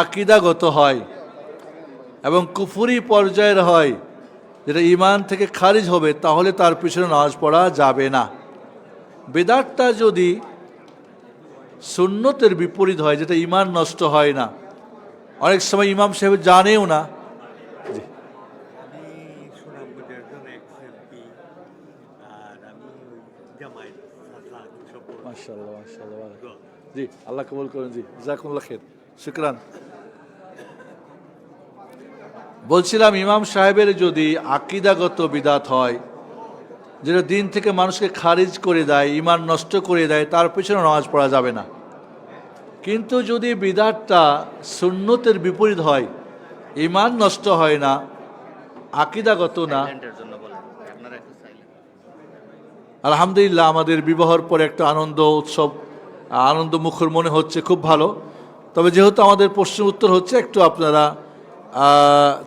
আকিদাগত হয় এবং কুফুরি পর্যায়ের হয় যেটা ইমান থেকে খারিজ হবে তাহলে তার পিছনে নামাজ পড়া যাবে না। বেদাতটা যদি সুন্নতের বিপরীত হয় যেটা ইমান নষ্ট হয় না অনেক সময় ইমাম সাহেব জানেও না। জি আল্লাহ কবুল করুন জি জাকুল্লাহ খের। শুক্রান। বলছিলাম ইমাম সাহেবের যদি আকিদাগত বিদাত হয় যেটা দিন থেকে মানুষকে খারিজ করে দেয় ইমান নষ্ট করে দেয় তার পিছনে নামাজ পড়া যাবে না। কিন্তু যদি বিদাতটা সুন্নতের বিপরীত হয় ইমান নষ্ট হয় না আকিদাগত না আলহামদুলিল্লাহ আমাদের বিবাহর পরে একটা আনন্দ উৎসব আনন্দ মুখর মনে হচ্ছে খুব ভালো। তবে যেহেতু আমাদের প্রশ্ন উত্তর হচ্ছে, একটু আপনারা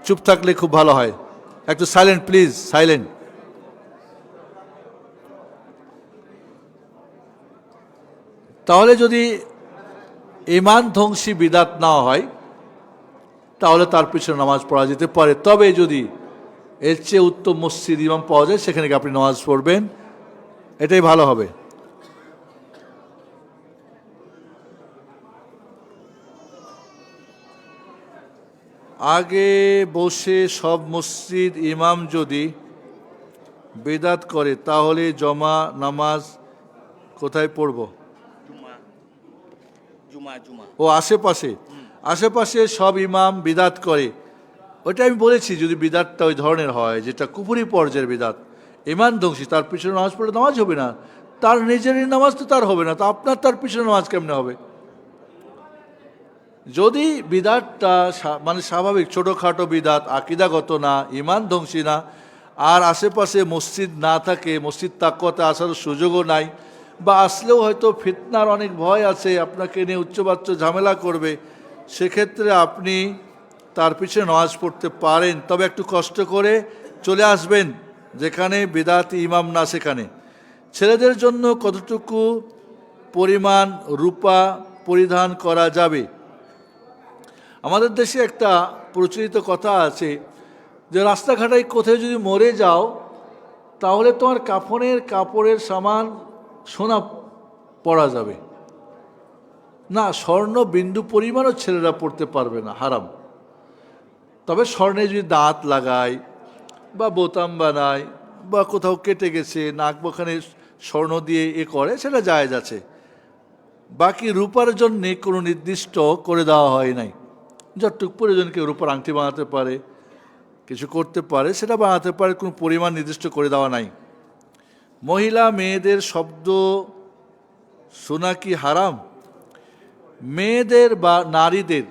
চুপ থাকলে খুব ভালো হয়। একটু সাইলেন্ট প্লিজ সাইলেন্ট তাহলে যদি ইমান ধ্বংসী বিদাত না হয়, তাহলে তার পিছনে নামাজ পড়া যেতে পারে। তবে যদি এর চেয়ে উত্তম মসজিদ ইমাম পাওয়া যায়, সেখানে আপনি নামাজ পড়বেন, এটাই ভালো হবে। আগে বসে সব মসজিদ ইমাম যদি বেদাত করে তাহলে জমা নামাজ কোথায় পড়ব? ও আশেপাশে? আশেপাশে সব ইমাম বিদাত করে। ওটা আমি বলেছি যদি বিদাতটা ওই ধরনের হয় যেটা কুপুরি পর্যায়ের বিদাত ইমান ধ্বংসী তার পিছনে নামাজ পড়লে নামাজ হবে না। তার নিজেরই নামাজ তো তার হবে না তো আপনার তার পিছনে নামাজ কেমনে হবে? যদি বিদাতটা মানে স্বাভাবিক ছোটোখাটো বিদাত, আকিদাগত না, ইমান ধ্বংসী না, আর আশেপাশে মসজিদ না থাকে, মসজিদ তাকতে আসার সুযোগও নাই, বা আসলেও হয়তো ফিতনার অনেক ভয় আছে, আপনাকে নিয়ে উচ্চবাচ্চ ঝামেলা করবে, সেক্ষেত্রে আপনি তার পিছনে নামাজ পড়তে পারেন। তবে একটু কষ্ট করে চলে আসবেন, যেখানে বেদাতি ইমাম না সেখানে। ছেলেদের জন্য কতটুকু পরিমাণ রূপা পরিধান করা যাবে? আমাদের দেশে একটা প্রচলিত কথা আছে যে রাস্তাঘাটায় কোথায় যদি মরে যাও, তাহলে তোমার কাফনের কাপড়ের সামান সোনা পরা যাবে। না, স্বর্ণ বিন্দু পরিমাণও ছেলেরা পড়তে পারবে না, হারাম। তবে স্বর্ণে যদি দাঁত লাগায় বা বোতাম বানায় বা কোথাও কেটে গেছে, নাক বখানে স্বর্ণ দিয়ে এ করে, সেটা জায়েজ আছে। বাকি রূপার জন্যে কোনো নির্দিষ্ট করে দেওয়া হয় নাই। যতটুকু প্রয়োজন কেউ রূপার আংটি বানাতে পারে, কিছু করতে পারে, সেটা বানাতে পারে, কোনো পরিমাণ নির্দিষ্ট করে দেওয়া নাই। মহিলা মেয়েদের শব্দ শোনা কি হারাম? মেয়েদের বা নারীদের,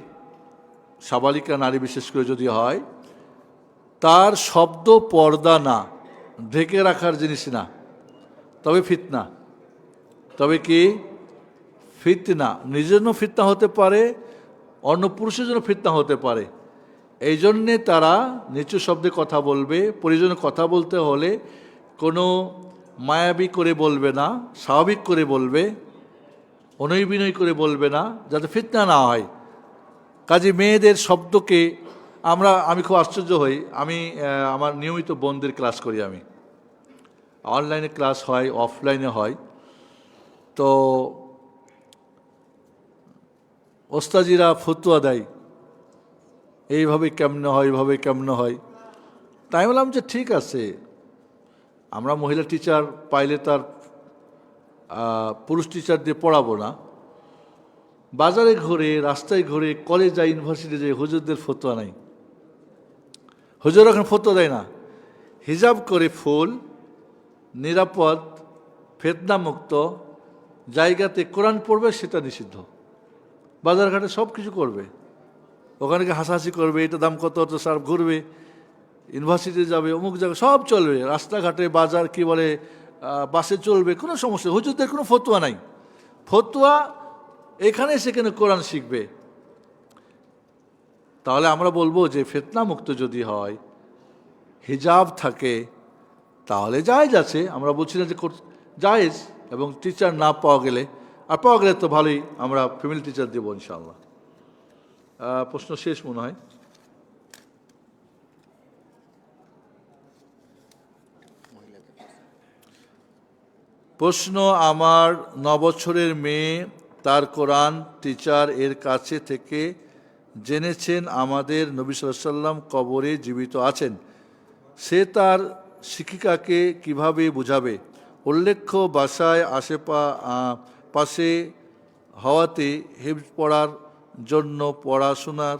সাবালিকা নারী বিশেষ করে যদি হয়, তার শব্দ পর্দা না, ঢেকে রাখার জিনিস না, তবে ফিতনা। তবে কি? ফিতনা। নিজের ফিতনা হতে পারে অন্য পুরুষের জন্য ফিতনা হতে পারে। এই জন্যে তারা নিচু শব্দে কথা বলবে পরিজনে কথা বলতে হলে কোনো মায়াবী করে বলবে না, স্বাভাবিক করে বলবে অনয় বিনয় করে বলবে না, যাতে ফিতনা না হয়। কাজে মেয়েদের শব্দকে আমরা, আমি খুব আশ্চর্য হই। আমি আমার নিয়মিত বন্ধের ক্লাস করি আমি। অনলাইনে ক্লাস হয়, অফলাইনে হয়। তো ওস্তাজিরা ফতুয়া দেয়, এইভাবে কেমনে হয়, এইভাবে কেমন হয়? তাই বললাম যে, ঠিক আছে। আমরা মহিলা টিচার পাইলে তার পুরুষ টিচার দিয়ে পড়াবো না। বাজারে ঘুরে, রাস্তায় ঘুরে কলেজ যায় ইউনিভার্সিটি যায় হুজুরদের ফতোয়া নাই। হুজুর এখন ফতোয়া দেয় না। হিজাব করে ফুল, নিরাপদ ফেতনামুক্ত জায়গাতে কোরআন পড়বে, সেটা নিষিদ্ধ। বাজারঘাটে সব কিছু করবে। ওখানে গিয়ে হাসাহাসি করবে, এটা দাম কত, অত স্যার ঘুরবে, ইউনিভার্সিটি যাবে, অমুক জায়গায় সব চলবে। রাস্তাঘাটে বাজার কি বলে বাসে চলবে, কোনো সমস্যা। হুজুরদের কোনো ফতুয়া নাই। ফতুয়া এখানে সেখানে কোরআন শিখবে। তাহলে আমরা বলব যে ফেতনা মুক্ত যদি হয়, হিজাব থাকে, তাহলে জায়েজ আছে। আমরা বলছি না যে জায়েজ এবং টিচার না পাওয়া গেলে আর পাওয়া গেলে তো ভালোই আমরা ফ্যামিলি টিচার দেবো ইনশাআল্লাহ। আহ, প্রশ্ন শেষ মনে হয়। প্রশ্ন আমার ন বছরের মেয়ে তার কোরআন টিচার এর কাছে থেকে জেনেছেন আমাদের নবী সাল্লাম কবরে জীবিত আছেন। সে তার শিক্ষিকাকে কীভাবে বুঝাবে? উল্লেখ্য বাসায় আশেপা পাশে হওয়াতে হেফজ পড়ার জন্য পড়াশোনার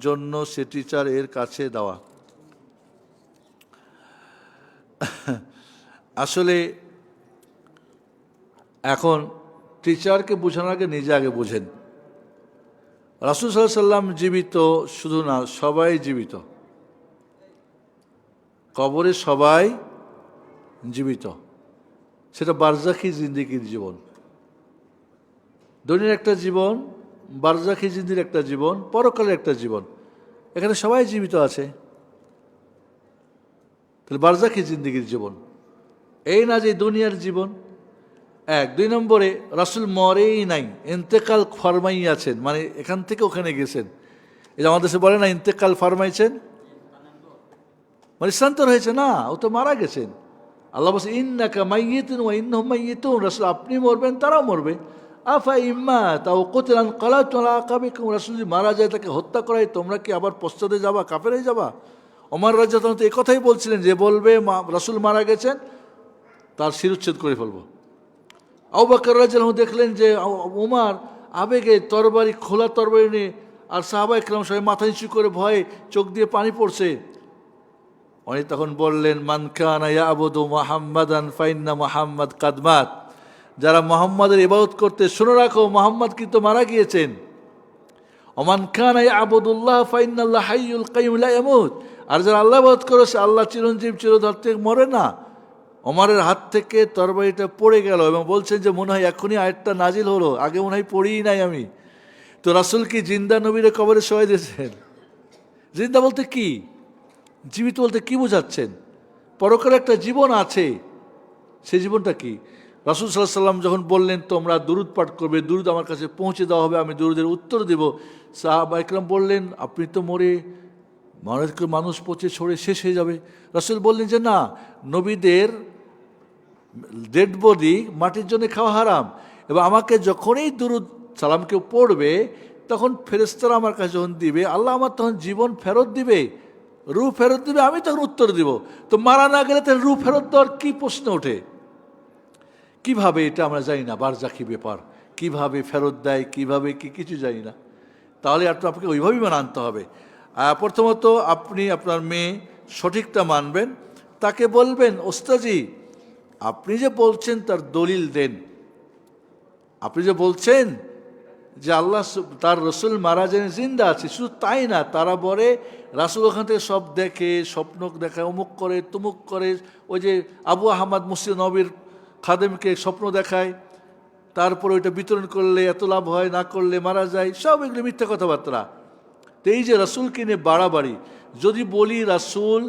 জন্য সে টিচার এর কাছে দেওয়া। আসলে এখন টিচারকে বোঝানোর আগে নিজে আগে বোঝেন। রাসুল সাল্লাম জীবিত শুধু না, সবাই জীবিত। কবরে সবাই জীবিত। সেটা বারজাখি জিন্দিগির জীবন। দুনিয়ার একটা জীবন, বারজাখি জিন্দির একটা জীবন, পরকালের একটা জীবন। এখানে সবাই জীবিত আছে। তাহলে বারজাখি জিন্দিগির জীবন। এই না যে দুনিয়ার জীবন। এক, দুই নম্বরে, রাসুল মরেই নাই, ইন্তেকাল ফরমাই আছেন মানে এখান থেকে ওখানে গেছেন। এই যে আমাদের দেশে বলে না, ইন্তেকাল ফরমাইছেন? মানে শান্তর হয়েছে, না, ও তো মারা গেছেন। আল্লাহ বলছে, ইন্নাকা মাইয়েতুন ও ইন্ন মাইয়েতুন। রাসুল, আপনি মরবেন, তারাও মরবে। আফা ইম্মা তাও কোতেলান কলা তোলা আকাবে রাসুল যদি মারা যায়, তাকে হত্যা করাই তোমরা কি আবার পশ্চাতে যাবা কাফেরাই যাবা? ওমর রাজা তখন তো এই কথাই বলছিলেন যে বলবে রাসুল মারা গেছেন, তার শিরুচ্ছেদ করে ফেলব। আউবাকর রাজাল দেখলেন যে উমার আবেগে তরবারি, খোলা তরবারি নিয়ে, আর সাহাবা ইকরাম সবাই মাথা নিচু করে ভয়ে চোখ দিয়ে পানি পড়ছে। উনি তখন বললেন মানকানা ইয়াবুদু মোহাম্মদান, ফাইন্না মোহাম্মদ কাদমাত যারা মোহাম্মদের ইবাদত করতে, শুনে রাখো, মোহাম্মদ কিন্তু মারা গিয়েছেন। ওমান খান আবুদুল্লাহ ফাইনাল্লাহ হাইউল কাইম লা ইয়ামুত। আর যারা আল্লাহ ইবাদত করে, সে আল্লাহ চিরঞ্জীব, চিরধর থেকে মরে না। ওমারের হাত থেকে তরবারিটা পড়ে গেল এবং বলছেন যে, মনে হয় এখনই আরেকটা নাজিল হলো। আগে মনে হয় পড়িই নাই আমি। তো রাসুল কি জিন্দা নবীরে কবরে সবাই দিয়েছেন? জিন্দা বলতে কি? জীবিত বলতে কি বোঝাচ্ছেন? পরকালে একটা জীবন আছে। সেই জীবনটা কি? রাসুল সাল্লাহ সাল্লাম যখন বললেন, তোমরা দুরুদ পাঠ করবে, দুরুদ আমার কাছে পৌঁছে দেওয়া হবে, আমি দুরুদের উত্তর দেব। সাহাবা ইকরাম বললেন, আপনি তো মরে, মানুষ মানুষ পচে ছড়ে শেষ হয়ে যাবে। রাসুল বললেন যে, না, নবীদের ডেড বডি মাটির জন্য খাওয়া হারাম। এবং আমাকে যখনই দুরুদ সালাম কেউ পড়বে, তখন ফেরেস্তারা আমার কাছে যখন দিবে, আল্লাহ আমার তখন জীবন ফেরত দিবে রু ফেরত দিবে, আমি তখন উত্তর দিব। তো মারা না গেলে তাহলে রু ফেরত দেওয়ার কী প্রশ্ন ওঠে? কীভাবে এটা আমরা জানি না বারজাকি ব্যাপার, কীভাবে ফেরত দেয়, কীভাবে কি কিছু জানি না। তাহলে আপনাকে ওইভাবেই মানে আনতে হবে। প্রথমত আপনি আপনার মেয়ে সঠিকটা মানবেন, তাকে বলবেন, ওস্তাজি, আপনি যে বলছেন তার দলিল দেন। আপনি যে বলছেন যে আল্লাহ তার রসুল মারা জেনে জিন্দা আছে, শুধু তাই না, তারা বলে, রাসুল ওখান থেকে সব দেখে, স্বপ্ন দেখায় অমুক করে, তুমুক করে, ওই যে আবু আহমদ মুসিদ নবীর খাদেমকে স্বপ্ন দেখায়, তারপর ওইটা বিতরণ করলে এত লাভ হয়, না করলে মারা যায়, সব এগুলো মিথ্যা কথাবার্তা। তো এই যে রাসুলকে নিয়ে বাড়াবাড়ি, যদি বলি রাসুল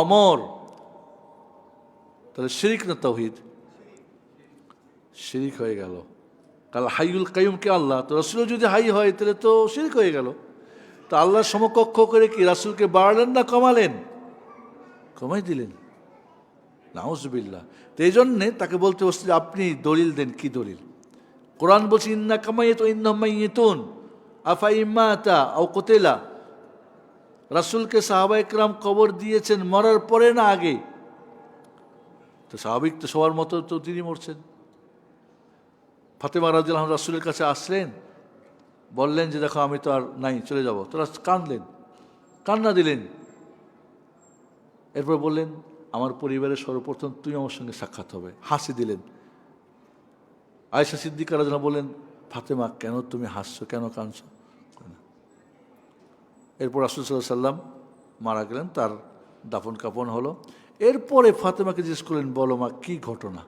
অমর, তাহলে শিরিক না তৌহিদ শিরিক হয়ে গেল। কাল হাইউল কাইম কে আল্লাহ, তো রসুল যদি হাই হয়, তাহলে তো শিরিক হয়ে গেল। তো আল্লাহর সমকক্ষ করে কি রাসুলকে বাড়ালেন না কমালেন? কমাই দিলেন। নাউজবিল্লা তো এই জন্যে তাকে বলতে বসছে যে, আপনি দলিল দেন, কি দলিল? কোরআন বলছে, ইন্না কামাই তো ইন্নামাইতুন আফা ইম্মাতা আও কোতেলা। রাসুলকে সাহাবা ইকরাম কবর দিয়েছেন, মরার পরে না আগে? তো স্বাভাবিক তো সবার মতো তো তিনি মরছেন। ফাতেমা রাজিয়াল রাসুলের কাছে আসলেন, বললেন যে, দেখো, আমি তো আর নাই, চলে যাব। তোরা কাঁদলেন। কান্না দিলেন। এরপর বললেন আমার পরিবারের সর্বপ্রথম তুমি আমার সঙ্গে সাক্ষাৎ হবে। হাসি দিলেন। আয়সা সিদ্দিকা রাজনা বললেন, ফাতেমা, কেন তুমি হাসছো? কেন কাঁদছো? এরপর রাসুল সাল্লাহ সাল্লাম মারা গেলেন, তার দাফন কাপন হলো। এরপরে ফাতেমাকে জিজ্ঞেস করলেন, বলো মা, কী ঘটনা?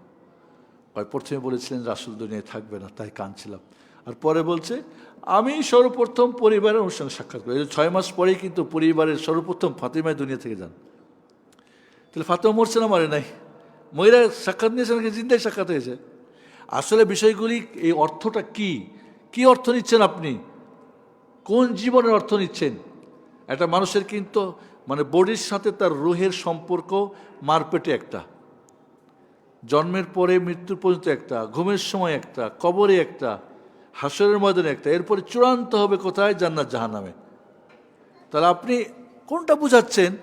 প্রথমে বলেছিলেন, রাসুল দুনিয়ায় থাকবে না। তাই কাঁদছিলাম। আর পরে বলছে, আমি সর্বপ্রথম পরিবারের সঙ্গে সাক্ষাৎ করি। ছয় মাস পরেই কিন্তু পরিবারের সর্বপ্রথম ফাতেমায় দুনিয়া থেকে যান। তাহলে ফাতেমা মরছে না মারে নাই? মহিলা সাক্ষাৎ নিয়েছে নাকি? জিন্দায় সাক্ষাৎ হয়েছে। আসলে বিষয়গুলি, এই অর্থটা কি? কি অর্থ নিচ্ছেন আপনি? কোন জীবনের অর্থ নিচ্ছেন? একটা মানুষের কিন্তু মানে বডির সাথে তার রুহের সম্পর্ক মারপেটে একটা। জন্মের পরে, মৃত্যুর পর্যন্ত একটা। ঘুমের সময় একটা। কবরে একটা। হাসরের ময়দানে একটা। এরপরে চূড়ান্ত হবে কোথায়? জান্নাত, জাহান্নামে। তাহলে আপনি কোনটা বুঝাচ্ছেন?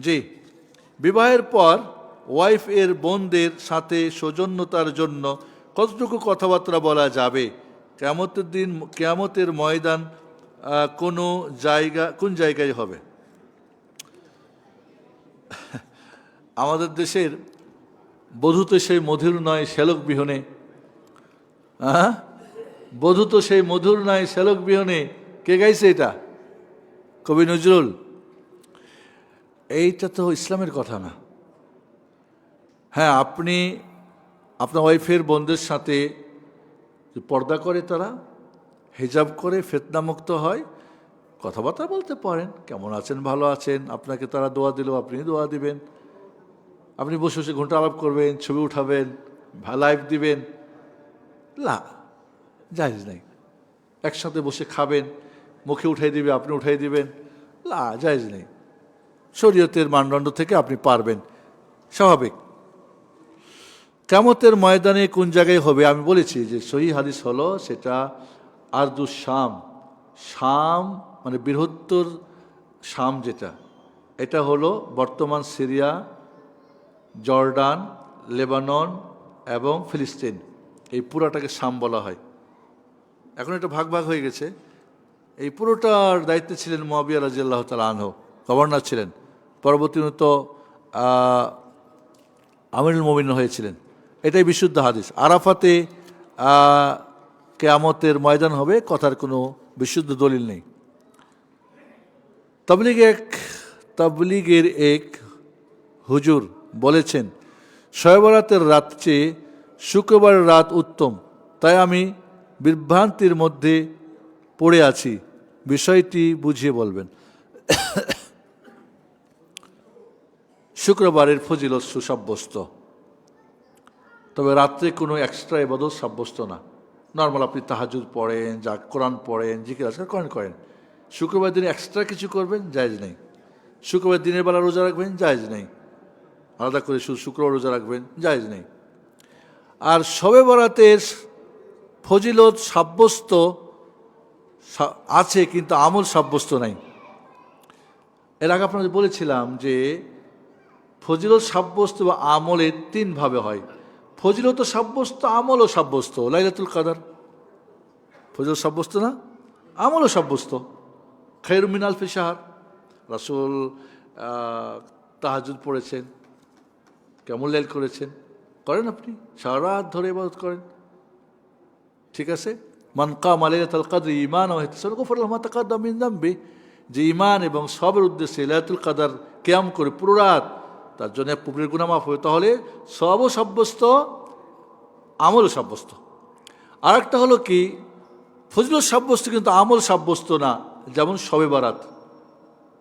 জি। বিবাহের পর ওয়াইফ এর বোনদের সাথে সৌজন্যতার জন্য কতটুকু কথাবার্তা বলা যাবে? কেয়ামতের দিন, কেয়ামতের ময়দান কোনো জায়গা, কোন জায়গায় হবে? আমাদের দেশের বধূ তো সেই মধুর নয় শ্যালক বিহনে। হ্যাঁ বধূ তো সেই মধুর নয় শ্যালক বিহনে। কে গাইছে এটা? কবি নজরুল। এইটা তো ইসলামের কথা না। হ্যাঁ আপনি আপনার ওয়াইফের বোনদের সাথে পর্দা করে তারা, হেজাব করে ফেতনামুক্ত হয়, কথাবার্তা বলতে পারেন, কেমন আছেন, ভালো আছেন, আপনাকে তারা দোয়া দিল, আপনি দোয়া দিবেন। আপনি বসে বসে ঘণ্টা আলাপ করবেন, ছবি উঠাবেন, লাইভ দিবেন। না জায়জ নাই। একসাথে বসে খাবেন, মুখে উঠাই দিবে, আপনি উঠাই দিবেন। না জায়জ নেই। শরীয়তের মানদণ্ড থেকে আপনি পারবেন। স্বাভাবিক। কেমতের ময়দানে কোন জায়গায় হবে? আমি বলেছি যে সহি হাদিস হলো সেটা আর্দু শাম। শাম মানে বৃহত্তর শাম যেটা। এটা হলো বর্তমান সিরিয়া, জর্ডান, লেবানন এবং ফিলিস্তিন। এই পুরাটাকে শাম বলা হয়। এখন এটা ভাগ ভাগ হয়ে গেছে। এই পুরোটার দায়িত্বে ছিলেন মহাবিয়া রাজিয়াল্লাহ তালা আনহ। গভর্নর ছিলেন। পরবর্তীত আমিরুল মমিন হয়েছিলেন। এটাই বিশুদ্ধ হাদিস। আরাফাতে কেয়ামতের ময়দান হবে কথার কোনো বিশুদ্ধ দলিল নেই। তবলিগ এক, তবলিগের এক হুজুর বলেছেন শয়বরাতের রাত চেয়ে শুক্রবার রাত উত্তম। তাই আমি বিভ্রান্তির মধ্যে পড়ে আছি। বিষয়টি বুঝিয়ে বলবেন। শুক্রবারের ফজিলত সুসাব্যস্ত। তবে রাত্রে কোনো এক্সট্রা এবাদত সাব্যস্ত না। নর্মাল আপনি তাহাজুদ পড়েন, যা কোরআন পড়েন, জিকির আজকাল করেন করেন। শুক্রবার দিনে এক্সট্রা কিছু করবেন, জায়জ নেই। শুক্রবার দিনের বেলা রোজা রাখবেন, জায়জ নেই। আলাদা করে শুধু শুক্রবার রোজা রাখবেন, জায়জ নেই। আর শবে বরাতের ফজিলত সাব্যস্ত আছে, কিন্তু আমল সাব্যস্ত নাই। এর আগে আপনাদের বলেছিলাম যে ফজিলত সাব্যস্ত বা আমলের তিনভাবে হয়। ফজিলত সাব্যস্ত, আমলও সাব্যস্ত। লাইলাতুল কাদার। ফজিলত সাব্যস্ত না? আমলও সাব্যস্ত। খৈর মিনাল ফিসাহার রাসুল তাহাজুদ পড়েছেন। কেমন লাইল করেছেন? করেন আপনি? সারা রাত ধরে ইবাদত করেন। ঠিক আছে? মান কাম আলাইলাতুল কাদর ইমান ও ইহতিসাব গফর আল্লাহু মা তাকাদ্দাম যে ইমান এবং সবের উদ্দেশ্যে লাইলাতুল কাদার কিয়াম করে পুরো রাত তার জন্য পুকুরের গুণা মাফ হবে। তাহলে সব সাব্যস্ত, আমলও সাব্যস্ত। আরেকটা হলো কি, ফজলুল সাব্যস্ত কিন্তু আমল সাব্যস্ত না, যেমন শবে বারাত।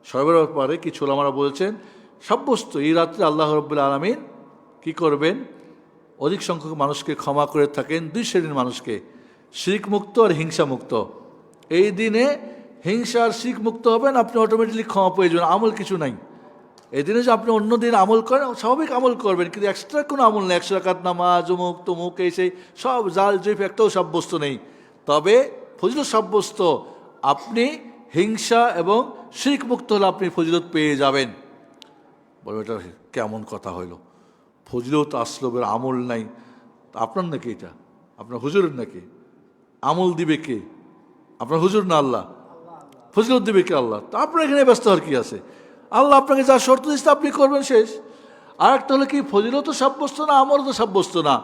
শবে বারাত পরে কিছু ওলামারা বলেছেন, সাব্যস্ত, এই রাত্রে আল্লাহ রব্বুল আলমিন কি করবেন? অধিক সংখ্যক মানুষকে ক্ষমা করে থাকেন, দুই শ্রেণির মানুষকে শিখ মুক্ত আর হিংসা মুক্ত এই দিনে হিংসা আর শিখ মুক্ত হবেন আপনি অটোমেটিকলি ক্ষমা পেয়ে যাবেন, আমল কিছু নাই। এই দিনে যে আপনি অন্য দিন আমল করেন, স্বাভাবিক আমল করবেন, কিন্তু এক্সট্রা কোনো আমল নেই। একশো রাকাত নামাজ, অমুক, তমুক, এই সেই, সব জাল জৈফ একটাও সাব্যস্ত নেই। তবে ফজিলত সাব্যস্ত, আপনি হিংসা এবং শিখ মুক্ত হলে আপনি ফজিলত পেয়ে যাবেন। বলবে এটা কেমন কথা হইল ফজিলত আসলবের আমল নাই। আপনার নাকি এটা? আপনার হুজুরের নাকি? আমল দিবে কে? আপনার হুজুর না আল্লাহ? ফজিলত দিবে কে আল্লাহ? তা আপনার এখানে ব্যস্ত হওয়ার কি আছে? আল্লাহ আপনাকে যা শর্ত দিচ্ছে আপনি করবেন শেষ। আর একটা হলো কি, ফজিলত সাব্যস্ত না আমল তো সাব্যস্ত না।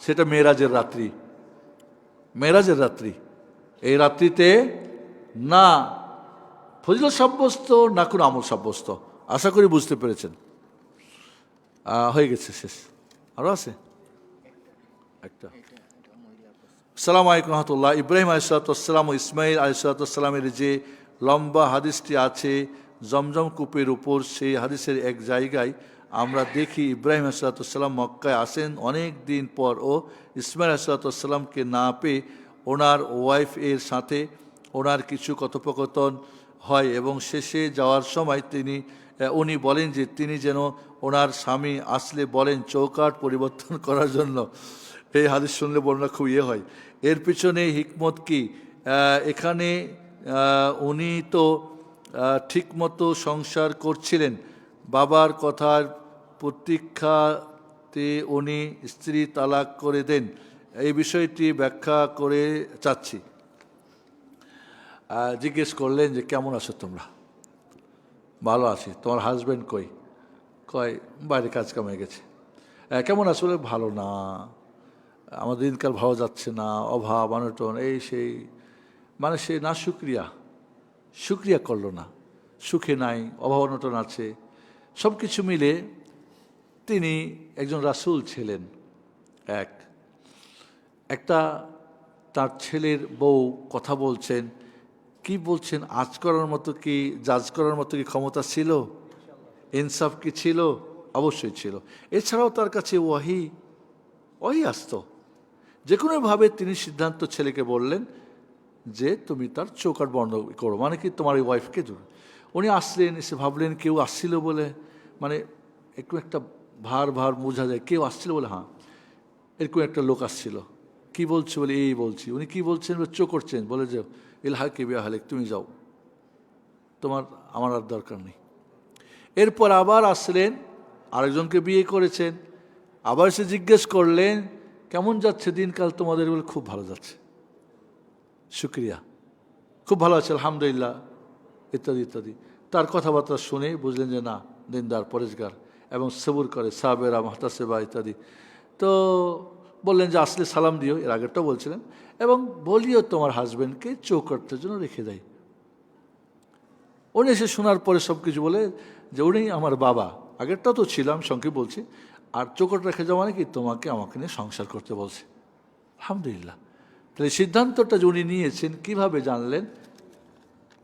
সেটা মেয়েরাজের রাত্রি। মেয়েরাজের রাত্রি। এই রাত্রিতে না ফজিলত সাব্যস্ত, না কোনো আমল সাব্যস্ত। আশা করি বুঝতে পেরেছেন। হয়ে গেছে শেষ। আরও আছে? একটা। সালাম আলাইকুম রহমতুল্লাহ। ইব্রাহিম আলিসালাম ইসমাইল আলিসালামের যে লম্বা হাদিসটি আছে জমজম কূপের উপর সেই হাদিসের এক জায়গায় আমরা দেখি ইব্রাহিম আসালাতাম মক্কায় আসেন অনেক দিন পর ও ইসমাইল আসালাতামকে না পেয়ে ওনার ওয়াইফ এর সাথে ওনার কিছু কথোপকথন হয় এবং শেষে যাওয়ার সময় তিনি উনি বলেন যে তিনি যেন ওনার স্বামী আসলে বলেন চৌকাট পরিবর্তন করার জন্য। এই হাদিস শুনলে বর্ণনা খুব ইয়ে হয়। এর পিছনে হিকমত কি? এখানে উনি তো ঠিকমতো সংসার করছিলেন। বাবার কথার প্রতীক্ষাতে উনি স্ত্রী তালাক করে দেন। এই বিষয়টি ব্যাখ্যা করে চাচ্ছি। জিজ্ঞেস করলেন যে, কেমন আছো তোমরা? ভালো আছি। তোমার হাজব্যান্ড কই? কয়, বাইরে কাজ কামে গেছে। কেমন আছো? বলে, ভালো না। আমাদের দিনকাল ভালো যাচ্ছে না। অভাব, অনটন, এই সেই। মানে সে না সুক্রিয়া সুক্রিয়া করল না। সুখে নাই অভাব অনটন আছে। সব কিছু মিলে তিনি একজন রাসূল ছিলেন, এক। একটা তার ছেলের বউ কথা বলছেন, কি বলছেন আজ করার মতো কি, জাজ করার মতো কি ক্ষমতা ছিল? ইনসাফ কি ছিল? অবশ্যই ছিল। এছাড়াও তার কাছে ওয়াহি ওয়াহি আসতো। যে কোনোভাবে তিনি সিদ্ধান্ত ছেলেকে বললেন যে তুমি তার চৌকাট বন্ধ করো। মানে কি তোমার এই ওয়াইফকে দূর উনি আসলেন, এসে ভাবলেন, কেউ আসছিল বলে? মানে একটু একটা ভার ভার বোঝা যায়, কেউ আসছিল বলে? হ্যাঁ। এরকম একটা লোক আসছিল। কি বলছে? বলে, এই বলছি। উনি কি বলছেন? বলে চোখ করছেন। বলে যে ইলহা কে বিয়া হালেক, তুমি যাও। তোমার, আমার আর দরকার নেই। এরপর আবার আসলেন, আরেকজনকে বিয়ে করেছেন। আবার সে জিজ্ঞেস করলেন, কেমন যাচ্ছে দিনকাল তোমাদের? বলে, খুব ভালো যাচ্ছে। শুক্রিয়া। খুব ভালো আছে, আলহামদুলিল্লাহ, ইত্যাদি ইত্যাদি। তার কথাবার্তা শুনে বুঝলেন যে না, দিনদার, পরেশগার, এবং সবুর করে, সাবেরা, মাহতাসেবা, ইত্যাদি। তো বললেন যে, আসলে সালাম দিও। এর আগেরটাও বলছিলেন। এবং বলিও তোমার হাজব্যান্ডকে চৌকাটের জন্য রেখে দেয়। উনি এসে শোনার পরে সব কিছু বলে যে, উনি আমার বাবা। আগেরটা তো ছিলাম, সংক্ষেপ বলছি। আর চৌকট রেখে যাওয়া মানে কি? তোমাকে আমাকে নিয়ে সংসার করতে বলছে। আলহামদুলিল্লাহ। তাহলে সিদ্ধান্তটা যে উনি নিয়েছেন, কীভাবে জানলেন?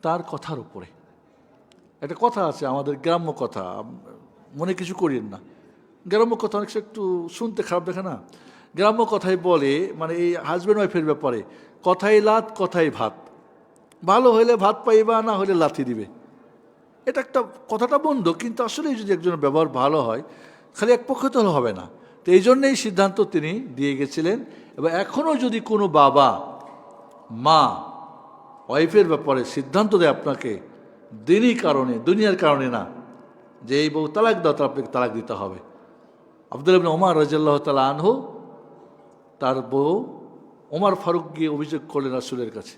তার কথার উপরে। একটা কথা আছে, আমাদের গ্রাম্য কথা। মনে কিছু করিয়েন না। গ্রাম্য কথা অনেক একটু শুনতে খারাপ দেখে না? গ্রাম্য কথাই বলে মানে এই হাজব্যান্ড ওয়াইফের ব্যাপারে কথাই লাত কথাই ভাত। ভালো হইলে ভাত পাইবা, না হলে লাথি দিবে। এটা একটা কথাটা বন্ধ, কিন্তু আসলে যদি একজনের ব্যবহার ভালো হয়, খালি এক পক্ষে তো হবে না। তো এই জন্যেই সিদ্ধান্ত তিনি দিয়ে গেছিলেন এবং এখনও যদি কোনো বাবা, মা, ওয়াইফের ব্যাপারে সিদ্ধান্ত দেয় আপনাকে, দিনই কারণে, দুনিয়ার কারণে না, যে এই বউ তালাক দাও, তার আপনাকে তালাক দিতে হবে। আব্দুল ইবনে ওমর রাজিয়াল্লাহ তালা আনহু, তার বউ ওমার ফারুক গিয়ে অভিযোগ করলেন রাসুলের কাছে।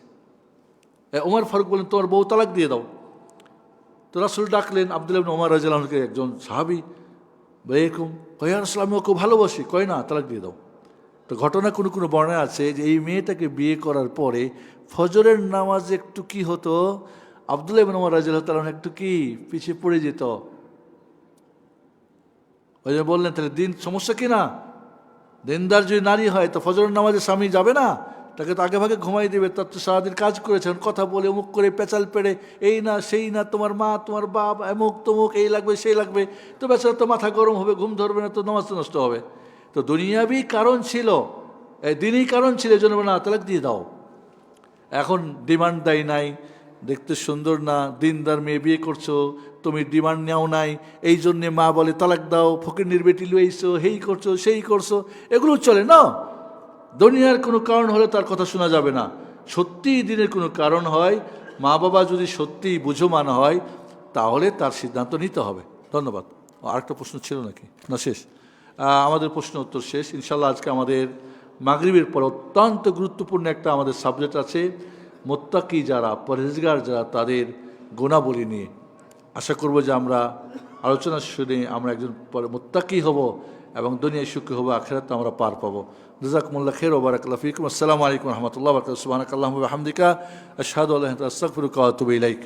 ওমর ফারুক বললেন, তোমার বউ তালাক দিয়ে দাও। তো রাসুল ডাকলেন, আব্দুল ইবনে ওমর রাজিয়ালকে একজন সাহাবি বা এরকম কয়া রাসুল আমি ওকে ভালোবাসি। কয় না, তালাক দিয়ে দাও। তো ঘটনা কোনো কোনো বর্ণায় আছে যে এই মেয়েটাকে বিয়ে করার পরে ফজরের নামাজ একটু কি হতো? আবদুল্লাহ ইবনে ওমর রাজিয়াল্লাহু তাআলা একটু কি পিছিয়ে পড়ে যেত? ওই জন্য বললেন, তাহলে দিন সমস্যা কি না? দিনদার যদি নারী হয় তো ফজরের নামাজে স্বামী যাবে না? তাকে তো আগে ভাগে ঘুমাই দেবে, তার তো সারাদিন কাজ করেছেন কথা বলে, অমুক করে পেঁচাল পেড়ে, এই না, সেই না, তোমার মা, তোমার বাপ এমুক তমুক এই লাগবে, সেই লাগবে। তো বেচারা তো মাথা গরম হবে, ঘুম ধরবে না, তো নামাজ নষ্ট হবে। তো দুনিয়াবি কারণ ছিল, এই দিনই কারণ ছিল, এই জন্য না, তালাক দিয়ে দাও। এখন ডিমান্ড দেয় নাই, দেখতে সুন্দর না, দিনদার মেয়ে বিয়ে করছ, তুমি ডিমান্ড নেও নাই, এই জন্যে মা বলে, তালাক দাও ফকির নির্বেটি লইছো হেই করছ, সেই করছ। এগুলো চলে না। দুনিয়ার কোনো কারণ হলে তার কথা শোনা যাবে না। সত্যিই দিনের কোনো কারণ হয়, মা বাবা যদি সত্যিই বুঝোমান হয়, তাহলে তার সিদ্ধান্ত নিতে হবে। ধন্যবাদ। আরেকটা প্রশ্ন ছিল নাকি? না, শেষ। আমাদের প্রশ্ন উত্তর শেষ। ইনশাল্লাহ আজকে আমাদের মাগরিবের পর অত্যন্ত গুরুত্বপূর্ণ একটা আমাদের সাবজেক্ট আছে, মোত্তাকি যারা পরেজগার যারা, তাদের গুণাবলী নিয়ে। আশা করব যে আমরা আলোচনা শুনে আমরা একজন মোত্তাকি হব এবং দুনিয়ায় সুখী হব আখেরাতে আমরা পার পাবো। জাজাকুমুল্লাহ খের ওবারাকাল্লাহ ফিকুম। আসসালামু আলাইকুম রহমতুল্লাহ বরকাত সুবাহ আল্লাহ হামদিকা আল্লাহ আস্তাগফিরুকা ওয়া আতুবু ইলাইক।